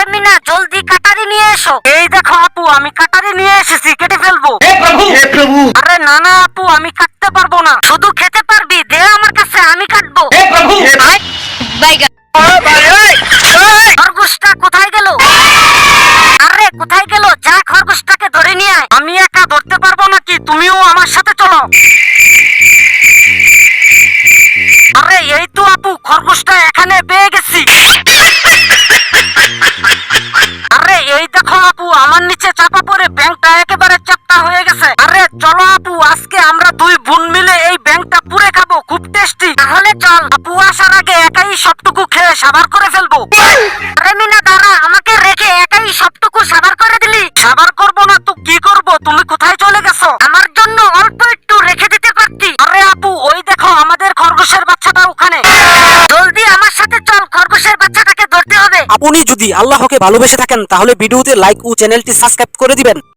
আরে মিনা জলদি কাটারি নিয়ে এসো। এই দেখো আপু আমি কাটারি নিয়ে এসেছি কেটে ফেলব। আরে না না আপু আমি কাটতে পারব না। শুধু খেতে পারবি দে আমার কাছে আমি কাটবো। খরগোশটা কোথায় গেল? আরে কোথায় গেল? যা খরগোশটাকে ধরে নিয়ে আয়। আমি একা ধরতে পারব নাকি? তুমিও আমার সাথে চলো। আরে এই তো আপু খরগোশটা এখানে পেয়ে গেছে। আপু, আমার নিচে চাপা পড়ে ব্যাংকটা একেবারে চাপটা হয়ে গেছে। আরে চলো আপু, আজকে আমরা দুই বোন মিলে এই ব্যাংকটা পুরে খাব, খুব টেস্টি। তাহলে চল, আপু আসার আগে একাই সবটুকু খেয়ে সাবার করে ফেলব। আরে মিনা, দাঁড়া, আমাকে রেখে একাই সবটুকু সাবার করে দিলি। সাবার করব না তো কি করব? তুমি কোথায় চলে গেছো? আমার জন্য অল্প একটু রেখে দিতে পারতি। আরে আপু, ওই দেখো আমাদের খরগোশের বাচ্চাটা ওখানে। জলদি আমার সাথে চল, খরগোশের বাচ্চাটাকে আপনি যদি আল্লাহকে ভালোবেসে থাকেন তাহলে ভিডিওতে লাইক ও চ্যানেলটি সাবস্ক্রাইব করে দিবেন।